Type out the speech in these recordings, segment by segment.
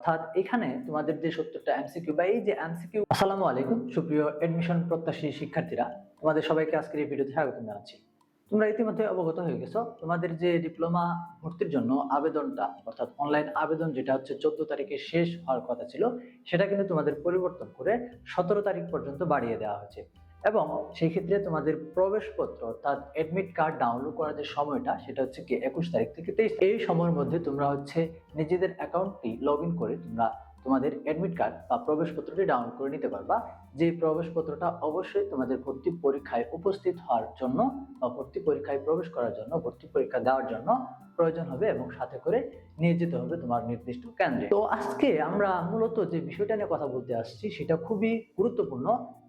অর্থাৎ এখানে তোমাদের যে সত্তরটা এমসিকিউ বা এই যে এমসিকিউ আসসালামু আলাইকুম, সুপ্রিয় এডমিশন প্রত্যাশী শিক্ষার্থীরা। তোমাদের সবাইকে আজকের এই ভিডিওতে স্বাগত জানাচ্ছি। তোমরা ইতিমধ্যে অবগত হয়ে গেছো, তোমাদের যে ডিপ্লোমা ভর্তির জন্য আবেদনটা, অর্থাৎ অনলাইন আবেদন যেটা হচ্ছে চোদ্দ তারিখে শেষ হওয়ার কথা ছিল, সেটা কিন্তু তোমাদের পরিবর্তন করে সতেরো তারিখ পর্যন্ত বাড়িয়ে দেওয়া হয়েছে। এবং সেই ক্ষেত্রে তোমাদের প্রবেশপত্র অর্থাৎ অ্যাডমিট কার্ড ডাউনলোড করার যে সময়টা, সেটা হচ্ছে কি একুশ তারিখ থেকে তেইশ এই সময়ের মধ্যে তোমরা হচ্ছে নিজেদের অ্যাকাউন্টটি লগ করে তোমরা তোমাদের অ্যাডমিট কার্ড বা প্রবেশপত্রটি ডাউনলোড করে নিতে পারবা। যে প্রবেশপত্রটা অবশ্যই তোমাদের ভর্তি পরীক্ষায় উপস্থিত হওয়ার জন্য বা ভর্তি পরীক্ষায় প্রবেশ করার জন্য, ভর্তি পরীক্ষা দেওয়ার জন্য প্রয়োজন হবে এবং সাথে করে নিয়ে যেতে হবে তোমার নির্দিষ্ট কেন্দ্রে। তো আজকে আমরা মূলত যে বিষয়টা নিয়ে কথা বলতে আসছি সেটা খুবই গুরুত্বপূর্ণ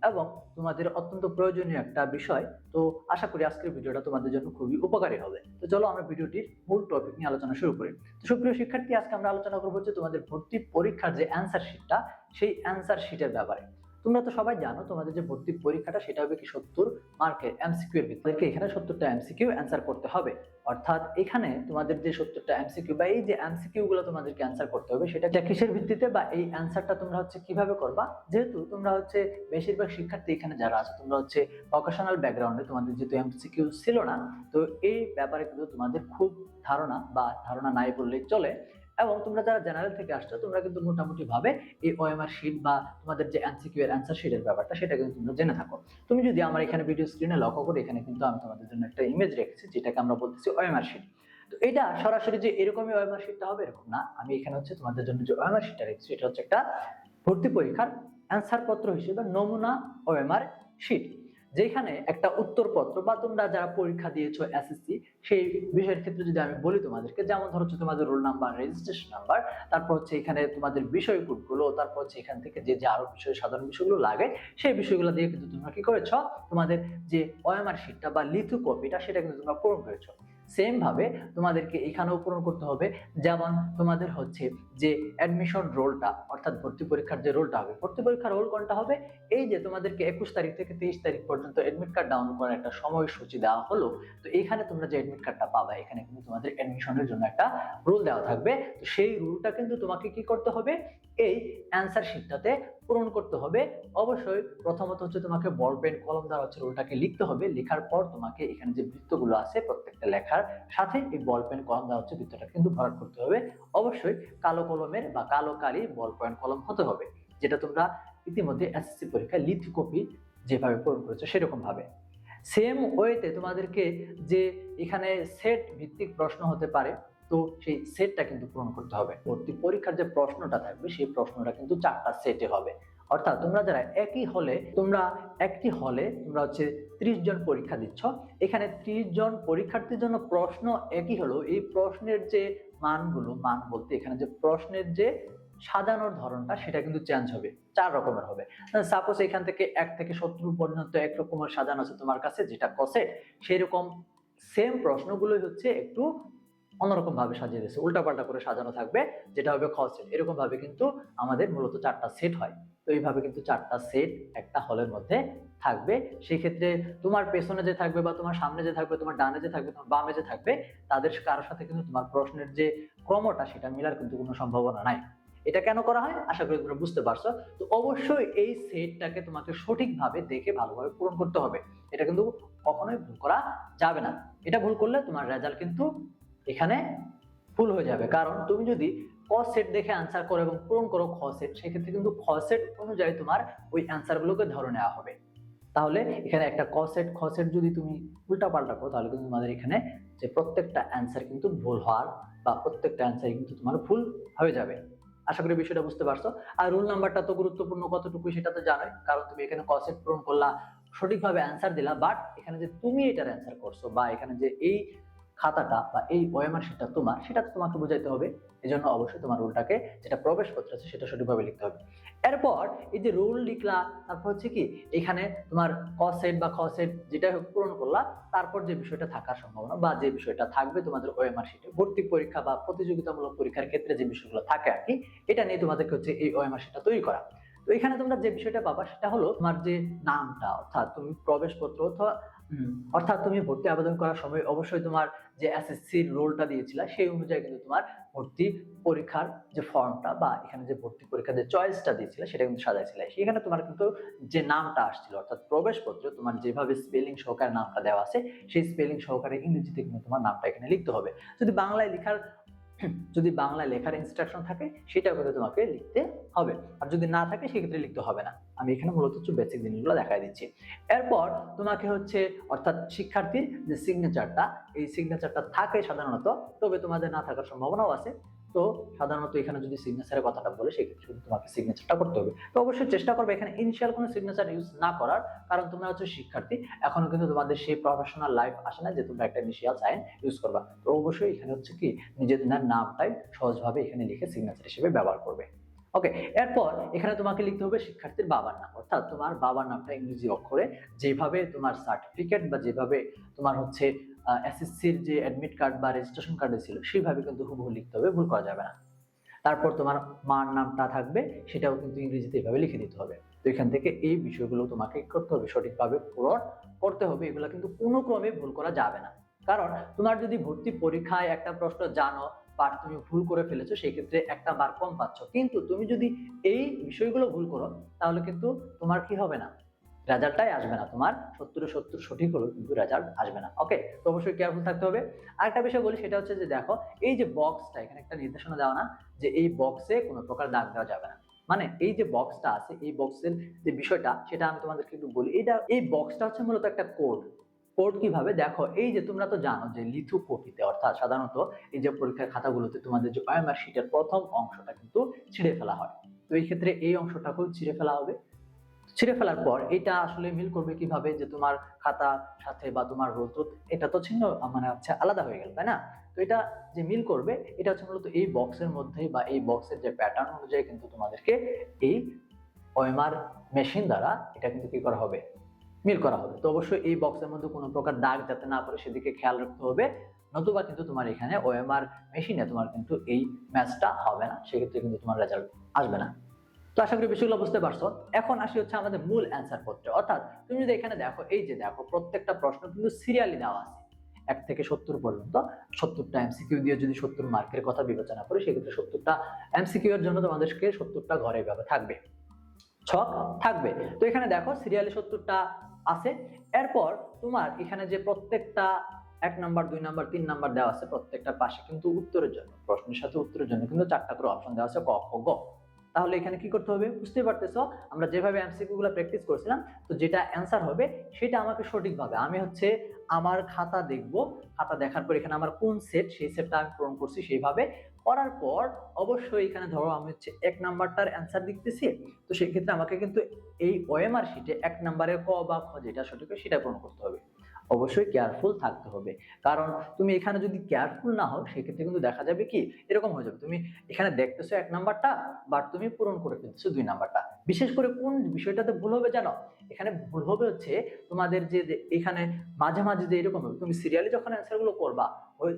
এবং তোমাদের অত্যন্ত প্রয়োজনীয় একটা বিষয়। তো আশা করি আজকের ভিডিওটা তোমাদের জন্য খুবই উপকারী হবে। তো চলো আমরা ভিডিওটির মূল টপিক নিয়ে আলোচনা শুরু করি। তো সুপ্রিয় শিক্ষার্থী, আজকে আমরা আলোচনা করব হচ্ছে তোমাদের ভর্তি পরীক্ষার যে অ্যান্সার শিটটা সেই অ্যান্সার শিটের ব্যাপারে। তোমরা তো সবাই জানো, তোমাদের যে ভর্তি পরীক্ষাটা, সেটা হবে কি সত্তর মার্কের এমসিকিউ এর ভিতরে। এখানে সত্তরটা এমসিকিউ অ্যান্সার করতে হবে। অর্থাৎ এখানে তোমাদের যে সত্তরটা এমসিকিউ বা এই যে এমসিকিউ গুলো তোমাদেরকে অ্যান্সার করতে হবে, সেটা কিসের ভিত্তিতে বা এই অ্যান্সারটা তোমরা হচ্ছে কীভাবে করবা, যেহেতু তোমরা হচ্ছে বেশিরভাগ শিক্ষার্থী এখানে যারা আছে, তোমরা হচ্ছে ভোকেশনাল ব্যাকগ্রাউন্ডে তোমাদের যেহেতু এমসিকিউ ছিল না, তো এই ব্যাপারে কিন্তু তোমাদের খুব ধারণা বা ধারণা নাই বললেই চলে। এবং তোমরা যারা জেনারেল থেকে আসছো, তোমরা কিন্তু মোটামুটি ভাবে এই ওএমআর শিট বা তোমাদের যে এমসিকিউ এর অ্যান্সার শিটের ব্যাপারটা, সেটা কিন্তু তোমরা জেনে থাকো। তুমি যদি আমার এখানে ভিডিও স্ক্রিনে লক্ষ্য করো, এখানে কিন্তু আমি তোমাদের জন্য একটা ইমেজ রেখেছি, যেটাকে আমরা বলতেছি ওএমআর শিট তো এটা সরাসরি যে এরকমই ওএমআর শিটটা হবে, এরকম না। আমি এখানে হচ্ছে তোমাদের জন্য যে ওএমআর শিটটা রেখেছি এটা হচ্ছে একটা ভর্তি পরীক্ষার অ্যান্সার পত্র হিসেবে নমুনা ওএমআর শিট যেখানে একটা উত্তরপত্র বা তোমরা যারা পরীক্ষা দিয়েছ এসএসসি সেই বিষয়ের ক্ষেত্রে যদি আমি বলি তোমাদেরকে, যেমন ধরো হচ্ছে তোমাদের রোল নাম্বার রেজিস্ট্রেশন নাম্বার তারপর হচ্ছে এখানে তোমাদের বিষয় কোডগুলো, তারপর হচ্ছে এখান থেকে যে যে আরও বিষয়, সাধারণ বিষয়গুলো লাগে, সেই বিষয়গুলো দিয়ে কিন্তু তোমরা কি করেছ? তোমাদের যে ওএমআর শিটটা বা লিথু কপিটা সেটা কিন্তু তোমরা পূরণ করেছ। সেম ভাবে তোমাদেরকে এখানেও পূরণ করতে হবে। যেমন তোমাদের হচ্ছে যে অ্যাডমিশন রোলটা অর্থাৎ ভর্তি পরীক্ষার যে রোলটা হবে, ভর্তি পরীক্ষার রোল কোনটা হবে? এই যে তোমাদেরকে একুশ তারিখ থেকে তেইশ তারিখ পর্যন্ত এডমিট কার্ড ডাউনলোড করার একটা সময়সূচি দেওয়া হলো, তো এখানে তোমরা যে এডমিট কার্ডটা পাবা, এখানে কিন্তু তোমাদের অ্যাডমিশনের জন্য একটা রুল দেওয়া থাকবে। তো সেই রুলটা কিন্তু তোমাকে কি করতে হবে? এই অ্যান্সার শিটটাতে পূরণ করতে হবে। অবশ্যই প্রথমত হচ্ছে তোমাকে বল পেন কলম দ্বারা হচ্ছে রুলটাকে লিখতে হবে। লেখার পর তোমাকে এখানে যে বৃত্তগুলো আছে প্রত্যেকটা লেখার সাথে এই বল পেন কলম দ্বারা হচ্ছে বৃত্তটা কিন্তু ভরাট করতে হবে। অবশ্যই কালো কলমের বা কালো কালি বল পয়েন্ট কলম হতে হবে, যেটা তোমরা ইতিমধ্যে এসএসসি পরীক্ষায় লিথ কপি যেভাবে পূরণ করেছ সেরকম ভাবে। সেম ওয়েতে তোমাদেরকে যে এখানে সেট ভিত্তিক প্রশ্ন হতে পারে, তো সেই সেটটা কিন্তু পূরণ করতে হবে। ভর্তি পরীক্ষার যে প্রশ্নটা থাকবে, সেই প্রশ্নটা কিন্তু চারটা সেটে হবে। অর্থাৎ তোমরা যারা একই হলে, তোমরা একটি হলে তোমরা হচ্ছে ত্রিশ জন পরীক্ষা দিচ্ছ। এখানে ত্রিশ জন পরীক্ষার্থীর জন্য প্রশ্ন একই হলো, এই প্রশ্নের যে মানগুলো, মান বলতে এখানে যে প্রশ্নের যে সাজানোর ধরনটা, সেটা কিন্তু চেঞ্জ হবে, চার রকমের হবে। সাপোজ এখান থেকে এক থেকে সত্তর পর্যন্ত এক রকমের সাজানো আছে তোমার কাছে, যেটা কসেট সেই রকম সেম প্রশ্নগুলোই হচ্ছে একটু অন্যরকম ভাবে সাজিয়ে দিয়েছে, উল্টাপাল্টা করে সাজানো থাকবে, যেটা হবে খ সেট এরকম ভাবে কিন্তু আমাদের মূলত চারটা সেট হয়। তো এইভাবে কিন্তু চারটা সেট একটা হলের মধ্যে থাকবে সেই ক্ষেত্রে তোমার পেছনে যে থাকবে বা তোমার সামনে যে থাকবে, তোমার ডানে যে থাকবে, তোমার বামে যে থাকবে, তাদের কারোর সাথে কিন্তু তোমার প্রশ্নের যে ক্রমটা, সেটা মিলার কিন্তু কোনো সম্ভাবনা নাই। এটা কেন করা হয়? আশা করি তোমরা বুঝতে পারছ। তো অবশ্যই এই সেটটাকে তোমাকে সঠিকভাবে দেখে ভালোভাবে পূরণ করতে হবে। এটা কিন্তু কখনোই ভুল করা যাবে না। এটা ভুল করলে তোমার রেজাল্ট কিন্তু এখানে ভুল হয়ে যাবে। কারণ তুমি যদি ক সেট দেখে অ্যান্সার করো এবং পূরণ করো খ সেট, সেক্ষেত্রে কিন্তু খ সেট অনুযায়ী তোমার ওই অ্যান্সারগুলোকে ধরে নেওয়া হবে। তাহলে এখানে একটা ক সেট খ যদি তুমি উল্টা পাল্টা করো, তাহলে কিন্তু তোমাদের এখানে যে প্রত্যেকটা অ্যান্সার কিন্তু ভুল হওয়ার বা প্রত্যেকটা অ্যান্সার কিন্তু তোমার ভুল হয়ে যাবে। আশা করি বিষয়টা বুঝতে পারছ। আর রুল নাম্বারটা তো গুরুত্বপূর্ণ কতটুকু সেটা তো জানোই। কারণ তুমি এখানে ক সেট পূরণ করলা, সঠিকভাবে অ্যান্সার দিলা বাট এখানে যে তুমি এটার অ্যান্সার করছ বা এখানে যে এই খাতাটা বা এই ওএমআর সেটা তোমার, সেটা তো তোমাকে বোঝাইতে হবে এই জন্য অবশ্যই তোমার রুলটাকে যেটা প্রবেশপত্র আছে সেটা সঠিকভাবে লিখতে হবে। এরপর এই যে রুল লিখলা, তারপর হচ্ছে কি, এখানে তোমার ক সেট বা খ সেট যেটা হোক পূরণ করলা, তারপর যে বিষয়টা থাকার সম্ভাবনা বা যে বিষয়টা থাকবে তোমাদের ওএমআর শিটে ভর্তি পরীক্ষা বা প্রতিযোগিতামূলক পরীক্ষার ক্ষেত্রে যে বিষয়গুলো থাকে আর কি, এটা নিয়ে তোমাদেরকে হচ্ছে এই ওএমআর শিটটা তৈরি করা। তো এখানে তোমরা যে বিষয়টা পাবা সেটা হলো তোমার যে নামটা, অর্থাৎ তুমি প্রবেশপত্র অথবা অর্থাৎ তুমি ভর্তি আবেদন করার সময় অবশ্যই তোমার যে এসএসসির রোলটা দিয়েছিলে, সেই অনুযায়ী কিন্তু তোমার ভর্তি পরীক্ষার যে ফর্মটা বা এখানে যে ভর্তি পরীক্ষার যে চয়েসটা দিয়েছিলে, সেটা কিন্তু সাজাইছিলে। সেখানে তোমার কিন্তু যে নামটা আসছিল, অর্থাৎ প্রবেশপত্র, তোমার যেভাবে স্পেলিং সহকারে নামটা দেওয়া আছে, সেই স্পেলিং সহকারে ইংরেজিতে কিন্তু তোমার নামটা এখানে লিখতে হবে। যদি বাংলায় লেখার যদি বাংলায় লেখার ইনস্ট্রাকশন থাকে, সেটাও কিন্তু তোমাকে লিখতে হবে। আর যদি না থাকে, সেক্ষেত্রে লিখতে হবে না। আমি এখানে মূলত হচ্ছে বেসিক জিনিসগুলো দেখাই দিচ্ছি। এরপর তোমাকে হচ্ছে, অর্থাৎ শিক্ষার্থীর যে সিগনেচারটা এই সিগনেচারটা থাকে সাধারণত, তবে তোমাদের না থাকার সম্ভাবনাও আছে। তো সাধারণত এখানে যদি সিগনেচারের কথাটা বলে, সেক্ষেত্রে কিন্তু তোমাকে সিগনেচারটা করতে হবে। তো অবশ্যই চেষ্টা করবে এখানে ইনিশিয়াল কোনো সিগনেচার ইউজ না করার, কারণ তোমরা হচ্ছে শিক্ষার্থী, এখনও কিন্তু তোমাদের সেই প্রফেশনাল লাইফ আসে না যে তোমরা একটা ইনিশিয়াল সাইন ইউজ করবা। তো অবশ্যই এখানে হচ্ছে কি নিজের নামটাই সহজভাবে এখানে লিখে সিগনেচার হিসেবে ব্যবহার করবে। ওকে এরপর এখানে তোমাকে লিখতে হবে শিক্ষার্থীর বাবার নাম। অর্থাৎ তোমার বাবার নামটা ইংরেজি অক্ষরে, যেভাবে তোমার সার্টিফিকেট বা যেভাবে তোমার হচ্ছে এসএসসির যে অ্যাডমিট কার্ড বা রেজিস্ট্রেশন কার্ডে ছিল সেইভাবে কিন্তু হুবহু লিখতে হবে, ভুল করা যাবে না। তারপর তোমার মার নামটা থাকবে, সেটাও কিন্তু ইংরেজিতে এইভাবে লিখে দিতে হবে। তো এখান থেকে এই বিষয়গুলো তোমাকে করতে হবে, সঠিকভাবে পূরণ করতে হবে, এগুলো কিন্তু কোনো ক্রমে ভুল করা যাবে না। কারণ তোমার যদি ভর্তি পরীক্ষায় একটা প্রশ্ন জানো পার তুমি ভুল করে ফেলেছো, সেই ক্ষেত্রে একটা বার কম পাচ্ছ। কিন্তু তুমি যদি এই বিষয়গুলো ভুল করো, তাহলে কিন্তু তোমার কি হবে না? রেজাল্টটাই আসবে না। তোমার সত্তরে সত্তর সঠিক হলো কিন্তু রেজাল্ট আসবে না। ওকে তো অবশ্যই কেয়ারফুল থাকতে হবে। আরেকটা বিষয় বলি, সেটা হচ্ছে যে দেখো, এই যে বক্সটা এখানে একটা নির্দেশনা দেওয়া না যে এই বক্সে কোনো প্রকার দাগ দেওয়া যাবে না। মানে এই যে বক্সটা আছে, এই বক্সের যে বিষয়টা, সেটা আমি তোমাদেরকে একটু বলি। এটা, এই বক্সটা হচ্ছে মূলত একটা কোড কোড কীভাবে? দেখো, এই যে তোমরা তো জানো যে লিথু কপিতে অর্থাৎ সাধারণত এই যে পরীক্ষার খাতাগুলোতে তোমাদের যে ওএমআর শিটের প্রথম অংশটা কিন্তু ছিঁড়ে ফেলা হয়। তো এই ক্ষেত্রে এই অংশটাকেও ছিঁড়ে ফেলা হবে। ছিঁড়ে ফেলার পর এটা আসলে মিল করবে কীভাবে যে তোমার খাতা সাথে বা তোমার তো এটা তো ছিন্ন মানে হচ্ছে আলাদা হয়ে গেল, তাই না? তো এটা যে মিল করবে, এটা হচ্ছে মূলত এই বক্সের মধ্যে বা এই বক্সের যে প্যাটার্ন অনুযায়ী কিন্তু তোমাদেরকে এই ওএমআর মেশিন দ্বারা এটা কিন্তু কি করা হবে? মিল করা হবে। তো অবশ্যই এই বক্সের মধ্যে কোনো প্রকার দাগ যাতে না পড়ে সেদিকে খেয়াল রাখতে হবে, নতুবা কিন্তু তোমার এখানে ওএমআর মেশিনে তোমার কিন্তু এই ম্যাচটা হবে না, সেক্ষেত্রে কিন্তু তোমার রেজাল্ট আসবে না। তো আশা করি বিষয়গুলো বুঝতে পারছ। এখন আসি হচ্ছে আমাদের মূল অ্যান্সার পত্রে। অর্থাৎ তুমি যদি এখানে দেখো, এই যে দেখো, প্রত্যেকটা প্রশ্ন কিন্তু সিরিয়ালি দেওয়া আছে। এক থেকে সত্তর পর্যন্ত। সত্তরটা এমসিকিউ দিয়ে যদি সত্তর মার্কের কথা বিবেচনা করি, সেক্ষেত্রে সত্তরটা এমসিকিউ এর জন্য তোমাদেরকে সত্তরটা ঘরে ভাবে থাকবে। ছক থাকবে। তো এখানে দেখো সিরিয়ালি সত্তরটা আছে। এরপর তোমার এখানে যে প্রত্যেকটা এক নাম্বার, দুই নাম্বার, তিন নাম্বার দেওয়া আছে, প্রত্যেকটার পাশে কিন্তু উত্তরের জন্য, প্রশ্নের সাথে উত্তরের জন্য কিন্তু চারটা করে অপশন দেওয়া আছে, ক, খ, গ। তাহলে এখানে কি করতে হবে? বুঝতে পারতেছো, আমরা যেভাবে এমসিকিউ গুলো প্র্যাকটিস করছিলাম, তো যেটা অ্যান্সার হবে সেটা আমাকে সঠিকভাবে আমি হচ্ছে আমার খাতা দেখব, খাতা দেখার পর এখানে আমার কোন সেট সেই সেটটা আমি পূরণ করছি সেইভাবে। করার পর অবশ্যই এখানে ধরো আমি হচ্ছে এক নাম্বারটার অ্যান্সার লিখতেছি, তো সেক্ষেত্রে আমাকে কিন্তু এই ওএমআর শিটে এক নাম্বারের ক বা খ যেটা সঠিক সেটা পূরণ করতে হবে। অবশ্যই কেয়ারফুল থাকতে হবে। কারণ তুমি এখানে যদি কেয়ারফুল না হও, সেক্ষেত্রে কিন্তু দেখা যাবে কি, এরকম হয়ে যাবে। তুমি এখানে দেখতেছো এক নাম্বারটা বাট তুমি পূরণ করে ফেলতেছো দুই নাম্বারটা বিশেষ করে কোন বিষয়টাতে ভুল হবে জানো? এখানে ভুল হবে হচ্ছে তোমাদের যে এখানে মাঝে মাঝে যে এরকম হবে, তুমি সিরিয়ালি যখন অ্যান্সারগুলো করবা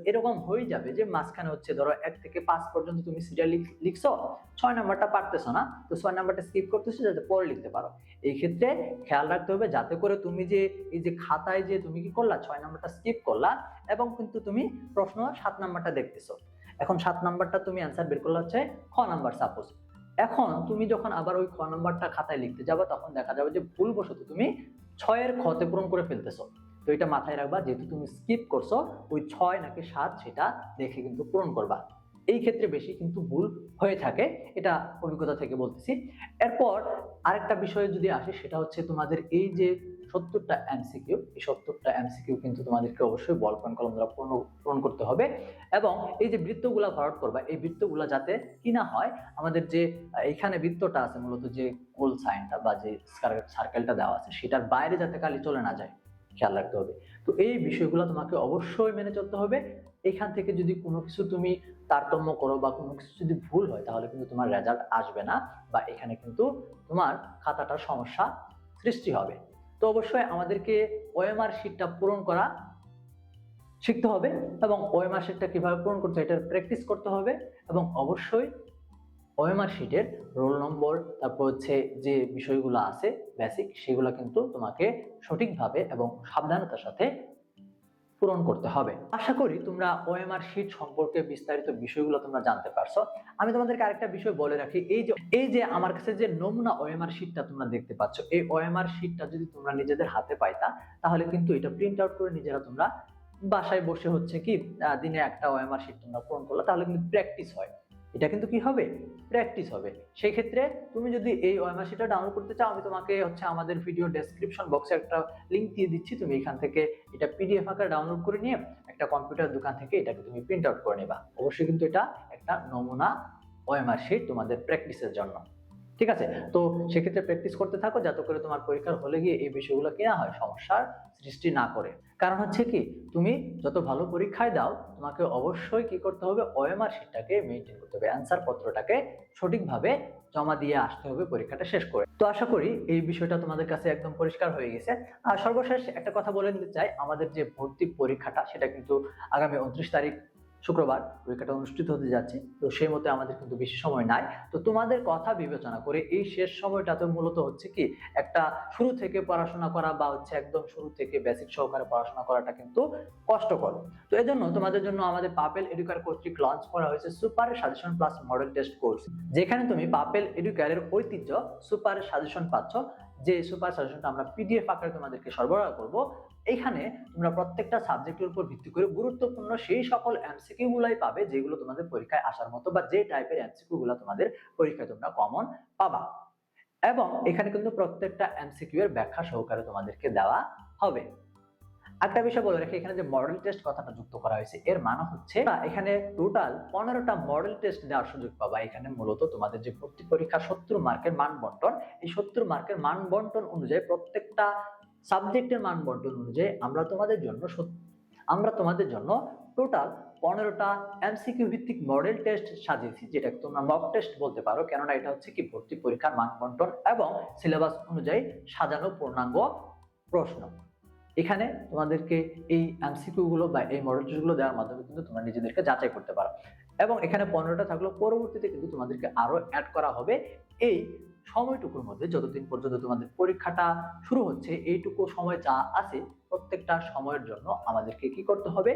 এরকম হয়ে যাবে যে মাঝখানে হচ্ছে ধরো এক থেকে পাঁচ পর্যন্ত তুমি সিরিয়ালি লিখছো, ছয় নাম্বারটা পারতেছো না, তো ছয় নাম্বারটা স্কিপ করতেছো যাতে পরে লিখতে পারো। এই ক্ষেত্রে খেয়াল রাখতে হবে যাতে করে তুমি যে, এই যে খাতায় যে তুমি কি করলা, ছয় নাম্বারটা স্কিপ করলা এবং কিন্তু তুমি প্রশ্ন সাত নাম্বারটা দেখতেছো। এখন সাত নাম্বারটা তুমি অ্যান্সার বের করলে হচ্ছে খ নাম্বার সাপোজ এখন তুমি যখন আবার ওই খ নম্বরটা খাতায় লিখতে যাবে, তখন দেখা যাবে যে ভুলবশত তুমি ছয়ের ক্ষতে পূরণ করে ফেলতেছো। তো এটা মাথায় রাখবা, যেহেতু তুমি স্কিপ করছ, ওই ছয় নাকি সাত সেটা দেখে কিন্তু পূরণ করবা। এই ক্ষেত্রে বেশি কিন্তু ভুল হয়ে থাকে, এটা অভিজ্ঞতা থেকে বলতেছি। এরপর আরেকটা বিষয়ে যদি আসে, সেটা হচ্ছে তোমাদের এই যে সত্তরটা এমসিকিউ এই সত্তরটা এমসিকিউ কিন্তু তোমাদেরকে অবশ্যই বল পয়েন্ট কলম দ্বারা পূর্ণ পূরণ করতে হবে। এবং এই যে বৃত্তগুলা ভরাট করবা এই বৃত্তগুলা যাতে কি না হয় আমাদের যে আহ, এইখানে বৃত্তটা আছে মূলত যে গোল সাইনটা বা যে সার্কেলটা দেওয়া আছে সেটার বাইরে যাতে কালি চলে না যায় খেয়াল রাখতে হবে। তো এই বিষয়গুলো তোমাকে অবশ্যই মেনে চলতে হবে। এখান থেকে যদি কোনো কিছু তুমি তারতম্য করো বা কোনো কিছু যদি ভুল হয় তাহলে কিন্তু তোমার রেজাল্ট আসবে না বা এখানে কিন্তু তোমার খাতাটার সমস্যা সৃষ্টি হবে। তো অবশ্যই আমাদেরকে ওএমআর শিটটা পূরণ করা শিখতে হবে এবং ওএমআর শিটটা কীভাবে পূরণ করতে হবে এটার প্র্যাকটিস করতে হবে এবং অবশ্যই ওএমআর শিটের রোল নম্বর তারপর হচ্ছে যে বিষয়গুলো আছে বেসিক সেগুলো কিন্তু তোমাকে সঠিকভাবে এবং সাবধানতার সাথে পূরণ করতে হবে। আশা করি তোমরা ওএমআর শিট সম্পর্কে বিস্তারিত বিষয়গুলো তোমরা জানতে পারছ। আমি তোমাদেরকে আরেকটা বিষয় বলে রাখি। এই যে এই যে আমার কাছে যে নমুনা ওএমআর শিটটা তোমরা দেখতে পাচ্ছ, এই ওএমআর শিটটা যদি তোমরা নিজেদের হাতে পাইতা, তাহলে কিন্তু এটা প্রিন্ট আউট করে নিজেরা তোমরা বাসায় বসে হচ্ছে কি দিনে একটা ওএমআর শিট তোমরা পূরণ করলে, তাহলে কিন্তু প্র্যাকটিস হয়। এটা কিন্তু কি হবে? প্র্যাকটিস হবে। সেই ক্ষেত্রে তুমি যদি এই ওয়েমাসিটা ডাউনলোড করতে চাও, আমি তোমাকে হচ্ছে আমাদের ভিডিও ডেসক্রিপশন বক্সে একটা লিঙ্ক দিয়ে দিচ্ছি। তুমি এখান থেকে এটা পিডিএফ আকারে ডাউনলোড করে নিয়ে একটা কম্পিউটার দোকান থেকে এটাকে তুমি প্রিন্ট আউট করে নেবা। অবশ্যই কিন্তু এটা একটা নমুনা ওএমআর শিট তোমাদের প্র্যাকটিসের জন্য। ঠিক আছে? তো সেক্ষেত্রে প্র্যাকটিস করতে থাকো যাতে করে তোমার পরীক্ষার হলে গিয়ে এই বিষয়গুলো কেনা হয়, সমস্যার সৃষ্টি না করে। কারণ হচ্ছে কি, তুমি যত ভালো পরীক্ষায় দাও, তোমাকে অবশ্যই কি করতে হবে? ওএমআর শিটটাকে মেনটেন করতে হবে। অ্যান্সার পত্রটাকে সঠিকভাবে জমা দিয়ে আসতে হবে পরীক্ষাটা শেষ করে। তো আশা করি এই বিষয়টা তোমাদের কাছে একদম পরিষ্কার হয়ে গেছে। আর সর্বশেষ একটা কথা বলে নিতে চাই, আমাদের যে ভর্তি পরীক্ষাটা, সেটা কিন্তু আগামী উনত্রিশ তারিখ শুক্রবার পরীক্ষাটা অনুষ্ঠিত হতে যাচ্ছে। তো সেই মতে আমাদের কিন্তু বেশি সময় নাই। তো তোমাদের কথা বিবেচনা করে এই শেষ সময়টাতে মূলত হচ্ছে কি, একটা শুরু থেকে পড়াশোনা করা বা হচ্ছে একদম শুরু থেকে বেসিক সহকারে পড়াশোনা করাটা কিন্তু কষ্টকর। তো এজন্য তোমাদের জন্য আমাদের পাপেল এডুকার কর্তৃক লঞ্চ করা হয়েছে super suggestion plus model test course যেখানে তুমি পাপেল এডুকারের ঐতিহ্য সুপার সাজেশন পাচ্ছ। যে সুপার সাজেশনটা আমরা পিডিএফ আকারে তোমাদেরকে সরবরাহ করব, এখানে তোমরা প্রত্যেকটা সাবজেক্টের উপর ভিত্তি করে গুরুত্বপূর্ণ সেই সকল এমসিকিউ গুলাই পাবে, যেগুলো তোমাদের পরীক্ষায় আসার মতো বা যে টাইপের এমসিকিউ গুলো তোমাদের পরীক্ষায় তোমরা কমন পাবা। এবং এখানে কিন্তু প্রত্যেকটা এমসিকিউ এর ব্যাখ্যা সহকারে তোমাদেরকে দেওয়া হবে। একটা বিষয় বলে রাখি এখানে যে মডেল টেস্ট কথাটা যুক্ত করা হয়েছে এর মানে হচ্ছে না, এখানে টোটাল পনেরোটা মডেল টেস্ট দেওয়ার সুযোগ পাবা। এখানে মূলত তোমাদের যে ভর্তি পরীক্ষা সত্তর মার্কের মান বন্টন এই সত্তর মার্কের মান বন্টন অনুযায়ী প্রত্যেকটা সাবজেক্টের মান বন্টন অনুযায়ী আমরা তোমাদের জন্য আমরা তোমাদের জন্য টোটাল পনেরোটা এমসিকিউ ভিত্তিক মডেল টেস্ট সাজিয়েছি যেটাকে তোমরা মক টেস্ট বলতে পারো। কেননা এটা হচ্ছে কি ভর্তি পরীক্ষার মান বন্টন এবং সিলেবাস অনুযায়ী সাজানো পূর্ণাঙ্গ প্রশ্ন। এখানে তোমাদেরকে এই এমসিকিউগুলো বা এই মডেল দেওয়ার মাধ্যমে কিন্তু তোমরা নিজেদেরকে যাচাই করতে পারো। এবং এখানে পনেরোটা থাকলেও পরবর্তীতে কিন্তু তোমাদেরকে আরও অ্যাড করা হবে। এই সময়টুকুর মধ্যে যতদিন পর্যন্ত তোমাদের পরীক্ষাটা শুরু হচ্ছে, এইটুকু সময় যা আছে প্রত্যেকটা সময়ের জন্য আমাদেরকে কি করতে হবে?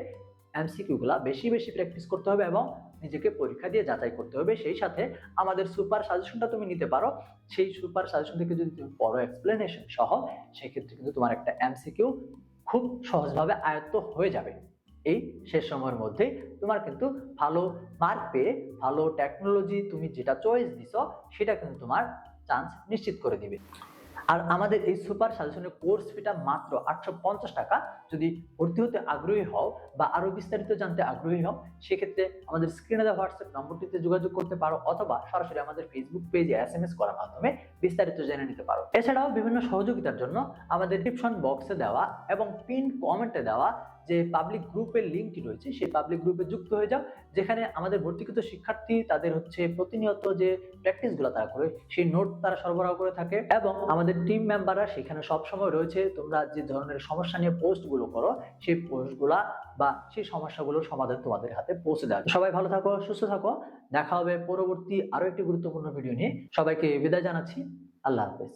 এমসিকিউ গুলা বেশি বেশি প্র্যাকটিস করতে হবে এবং নিজেকে পরীক্ষা দিয়ে যাচাই করতে হবে। সেই সাথে আমাদের সুপার সাজেশনটা তুমি নিতে পারো। সেই সুপার সাজেশন থেকে যদি তুমি পড়ো এক্সপ্লেনেশন সহ, সেক্ষেত্রে কিন্তু তোমার একটা এমসিকিউ খুব সহজভাবে আয়ত্ত হয়ে যাবে। এই শেষ সময়ের মধ্যে তোমার কিন্তু ভালো মার্ক পেয়ে, ভালো টেকনোলজি তুমি যেটা চয়েস দিছো, সেটা কিন্তু তোমার চান্স নিশ্চিত করে দিবে। আর আমাদের এই সুপার সাজেশনের কোর্স ফিটা মাত্র আটশো পঞ্চাশ টাকা। যদি ভর্তি হতে আগ্রহী হও বা আরও বিস্তারিত জানতে আগ্রহী হও, সেক্ষেত্রে আমাদের স্ক্রিনে দেওয়া হোয়াটসঅ্যাপ নম্বরটিতে যোগাযোগ করতে পারো অথবা সরাসরি আমাদের ফেসবুক পেজে এস এম এস করার মাধ্যমে বিস্তারিত জেনে নিতে পারো। এছাড়াও বিভিন্ন সহযোগিতার জন্য আমাদের ডিসক্রিপশন বক্সে দেওয়া এবং পিন কমেন্টে দেওয়া যে পাবলিক গ্রুপের লিঙ্কটি রয়েছে, সেই পাবলিক গ্রুপে যুক্ত হয়ে যাও, যেখানে আমাদের ভর্তিকৃত শিক্ষার্থী তাদের হচ্ছে প্রতিনিয়ত যে প্র্যাকটিসগুলো তারা করে, সেই নোট তারা সরবরাহ করে থাকে এবং আমাদের টিম মেম্বাররা সেখানে সবসময় রয়েছে। তোমরা যে ধরনের সমস্যা নিয়ে পোস্টগুলো করো, সেই পোস্টগুলা বা সেই সমস্যাগুলোর সমাধান তোমাদের হাতে পৌঁছে দেওয়া সবাই ভালো থাকো, সুস্থ থাকো। দেখা হবে পরবর্তী আরও একটি গুরুত্বপূর্ণ ভিডিও নিয়ে। সবাইকে বিদায় জানাচ্ছি। আল্লাহ হাফেজ।